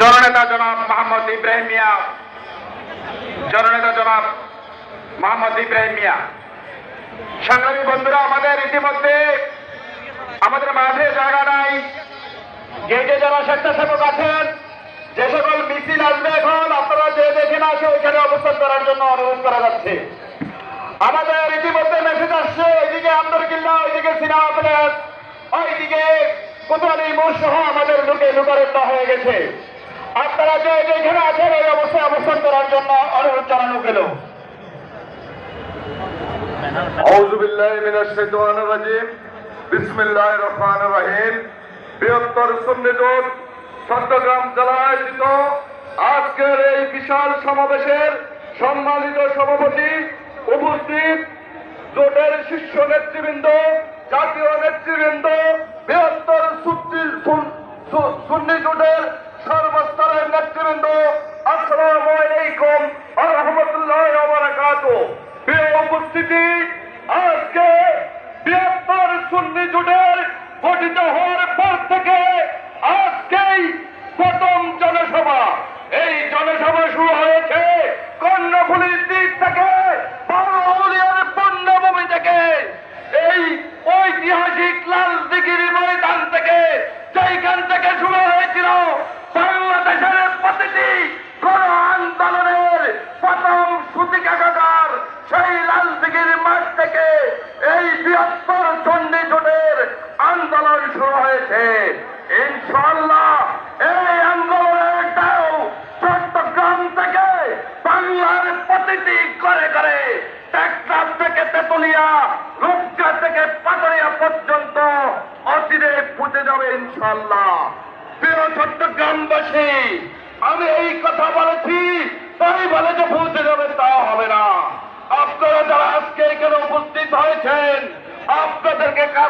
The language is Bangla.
জননেতা জনাব মোহাম্মদ ইব্রাহিম মিয়া। জননেতা জনাব মোহাম্মদ ইব্রাহিম মিয়া। সংগ্রামী বন্ধুরা, আমাদের ইতিমধ্যে আমাদের মাঝে জায়গা নাই। গেটে যারা স্বেচ্ছাসেবক আছেন, যে সকল মিছিল আসবে এখন, আপনারা যে দেখেন আসে ওইখানে অবস্থান করার জন্য অনুরোধ করা যাচ্ছে। আমাদের ইতিমধ্যে মেসেজ আসছে ওইদিকে আন্দরকিল্লা ওইদিকে সিনেমা প্লেস, ওইদিকে কোতোয়ালি মোড় সহ আমাদের লোকে লোকারণ্য হয়ে গেছে। আপনারা যে যেখানে আছেন ওই অবস্থায় অবস্থান করার জন্য অনুরোধ জানানো গেল। রাজিম। বিসমিল্লাহির রহমানির রহিম। বৃহত্তর সুন্নি জোট চট্টগ্রাম জেলায় আয়োজিত আজকের এই বিশাল সমাবেশের সম্মানিত সভাপতি উপস্থিত জোটের শীর্ষ নেতৃবৃন্দ, জাতীয় নেতৃবৃন্দ বৃহত্তর সুন্নি- সুন- সু- সুন্নি জোটের সর্বস্তরের নেতৃবৃন্দ আসসালামু আলাইকুম ওয়া রাহমাতুল্লাহি ওয়া বারাকাতুহু প্রিয় উপস্থিতি আজকে জোটের গঠিত হওয়ার ইনশাল্লাহ এই আন্দোলনের ঢেউ চট্টগ্রাম থেকে বাংলার প্রতিটি করে করে টেকনাফ থেকে তেতুলিয়া রূপকা থেকে পাটরিয়া পর্যন্ত অচিরে পুঁতে যাবে ইনশাল্লাহ প্রিয় চট্টগ্রামবাসী, আমি এই কথা বলেছি, তাই বলে যে পৌঁছে যাবে তা হবে না। আপনারা যারা আজকে এখানে উপস্থিত হয়েছেন, আপনাদেরকে কাজ